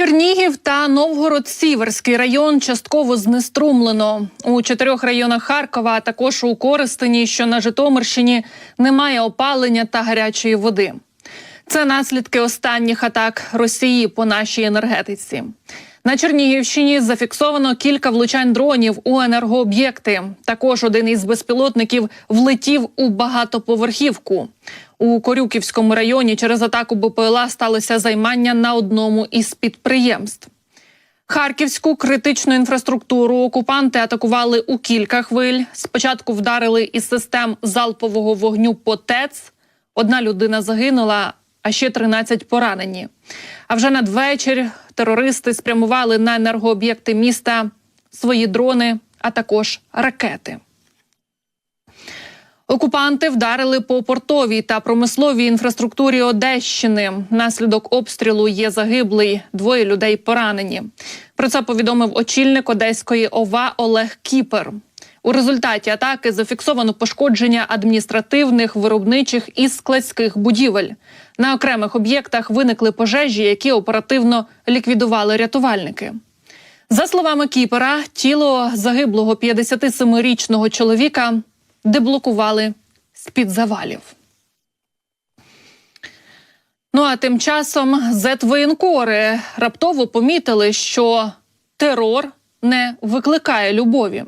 Чернігів та Новгород-Сіверський район частково знеструмлено. У чотирьох районах Харкова, а також у Коростені, що на Житомирщині, немає опалення та гарячої води. Це наслідки останніх атак Росії по нашій енергетиці. На Чернігівщині зафіксовано кілька влучань дронів у енергооб'єкти. Також один із безпілотників влетів у багатоповерхівку. У Корюківському районі через атаку БПЛА сталося займання на одному із підприємств. Харківську критичну інфраструктуру окупанти атакували у кілька хвиль. Спочатку вдарили із систем залпового вогню по ТЕЦ. Одна людина загинула, а ще 13 поранені. А вже надвечір терористи спрямували на енергооб'єкти міста свої дрони, а також ракети. Окупанти вдарили по портовій та промисловій інфраструктурі Одещини. Наслідок обстрілу є загиблий, двоє людей поранені. Про це повідомив очільник Одеської ОВА Олег Кіпер. У результаті атаки зафіксовано пошкодження адміністративних, виробничих і складських будівель. На окремих об'єктах виникли пожежі, які оперативно ліквідували рятувальники. За словами Кіпера, тіло загиблого 57-річного чоловіка деблокували з-під завалів. Ну а тим часом зетвоєнкори раптово помітили, що терор не викликає любові.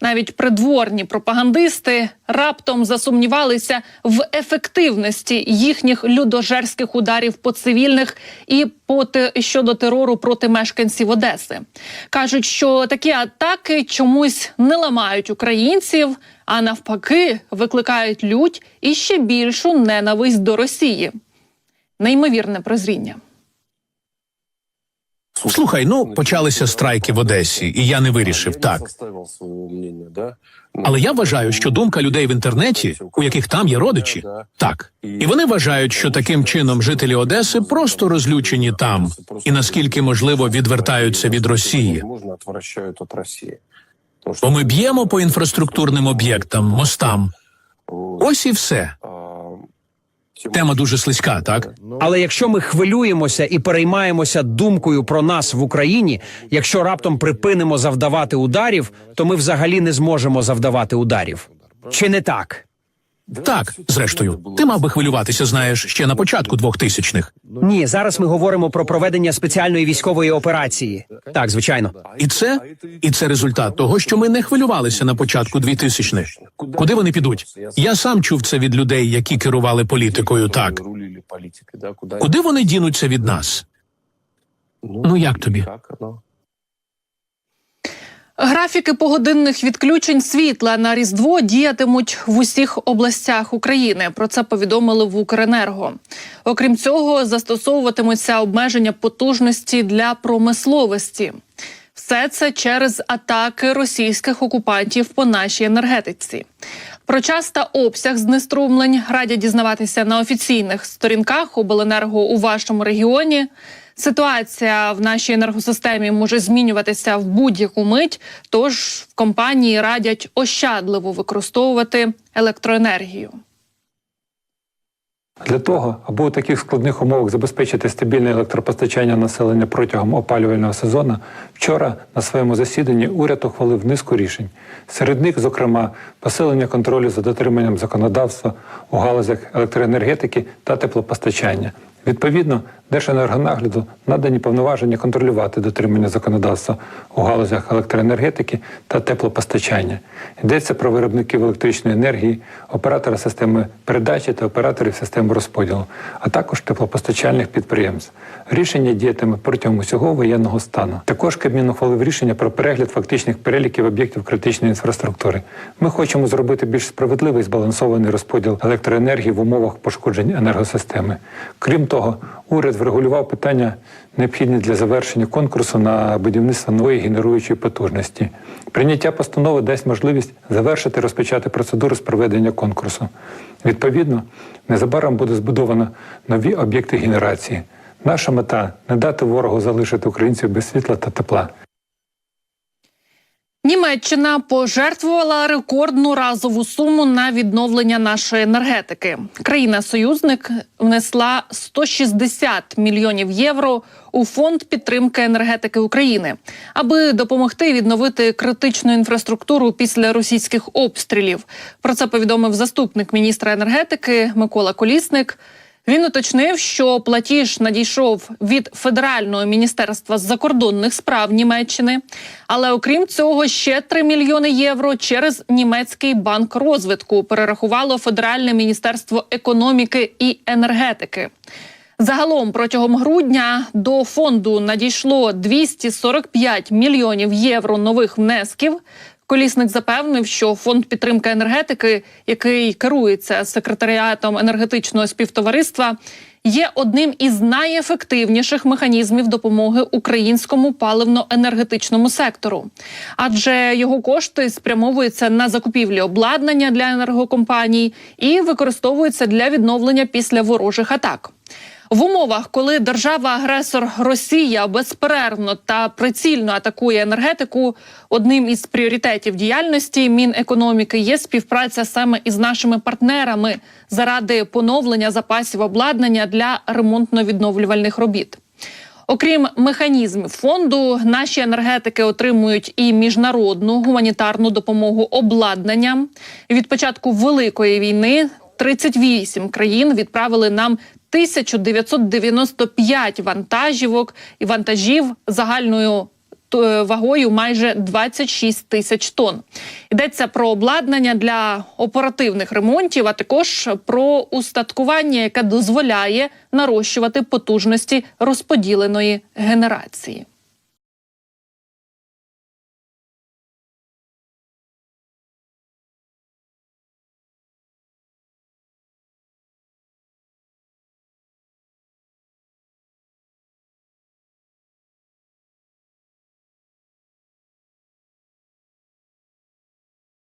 Навіть придворні пропагандисти раптом засумнівалися в ефективності їхніх людожерських ударів по цивільних і по те- щодо терору проти мешканців Одеси. кажуть, що такі атаки чомусь не ламають українців, а навпаки, викликають лють і ще більшу ненависть до Росії. Неймовірне прозріння. Слухай, ну почалися страйки в Одесі, і я не вирішив так. Але я вважаю, що думка людей в інтернеті, у яких там є родичі, так. І вони вважають, що таким чином жителі Одеси просто розлючені там, і наскільки можливо відвертаються від Росії. Бо ми б'ємо по інфраструктурним об'єктам, мостам. Ось і все. Тема дуже слизька, так? Але якщо ми хвилюємося і переймаємося думкою про нас в Україні, якщо раптом припинимо завдавати ударів, то ми взагалі не зможемо завдавати ударів. Чи не так? Так, зрештою, ти мав би хвилюватися, знаєш, ще на початку 2000-х. Ні, зараз ми говоримо про проведення спеціальної військової операції. Так, звичайно. І це і це результат того, що ми не хвилювалися на початку 2000-х. Куди вони підуть? Я сам чув це від людей, які керували політикою. Так куди вони дінуться від нас? Ну, як тобі? Графіки погодинних відключень світла на Різдво діятимуть в усіх областях України. Про це повідомили в Укренерго. Окрім цього, застосовуватимуться обмеження потужності для промисловості. Все це через атаки російських окупантів по нашій енергетиці. Про час та обсяг знеструмлень радять дізнаватися на офіційних сторінках обленерго у вашому регіоні. Ситуація в нашій енергосистемі може змінюватися в будь-яку мить. Тож компанії радять ощадливо використовувати електроенергію. Для того, аби у таких складних умовах забезпечити стабільне електропостачання населення протягом опалювального сезону, вчора на своєму засіданні уряд ухвалив низку рішень. Серед них, зокрема, посилення контролю за дотриманням законодавства у галузях електроенергетики та теплопостачання. Відповідно, Держенергонагляду надані повноваження контролювати дотримання законодавства у галузях електроенергетики та теплопостачання. Йдеться про виробників електричної енергії, оператора системи передачі та операторів системи розподілу, а також теплопостачальних підприємств. Рішення діятиме протягом усього воєнного стану. Також Кабмін ухвалив рішення про перегляд фактичних переліків об'єктів критичної інфраструктури. Ми хочемо зробити більш справедливий збалансований розподіл електроенергії в умовах пошкоджень енергосистеми. Крім того, уряд врегулював питання, необхідні для завершення конкурсу на будівництво нової генеруючої потужності. Прийняття постанови дасть можливість завершити розпочати процедуру з проведення конкурсу. Відповідно, незабаром буде збудовано нові об'єкти генерації. Наша мета не дати ворогу залишити українців без світла та тепла. Німеччина пожертвувала рекордну разову суму на відновлення нашої енергетики. Країна-союзник внесла 160 мільйонів євро у фонд підтримки енергетики України, аби допомогти відновити критичну інфраструктуру після російських обстрілів. Про це повідомив заступник міністра енергетики Микола Колісник. Він уточнив, що платіж надійшов від Федерального міністерства закордонних справ Німеччини. Але окрім цього, ще 3 мільйони євро через німецький банк розвитку перерахувало Федеральне міністерство економіки і енергетики. Загалом протягом грудня до фонду надійшло 245 мільйонів євро нових внесків. Колісник запевнив, що фонд підтримки енергетики, який керується секретаріатом енергетичного співтовариства, є одним із найефективніших механізмів допомоги українському паливно-енергетичному сектору, адже його кошти спрямовуються на закупівлі обладнання для енергокомпаній і використовуються для відновлення після ворожих атак. В умовах, коли держава-агресор Росія безперервно та прицільно атакує енергетику, одним із пріоритетів діяльності Мінекономіки є співпраця саме із нашими партнерами заради поновлення запасів обладнання для ремонтно-відновлювальних робіт. Окрім механізмів фонду, наші енергетики отримують і міжнародну гуманітарну допомогу обладнанням. Від початку великої війни 38 країн відправили нам 1995 вантажівок і вантажів загальною е, вагою майже 26 тисяч тонн. Йдеться про обладнання для оперативних ремонтів, а також про устаткування, яке дозволяє нарощувати потужності розподіленої генерації.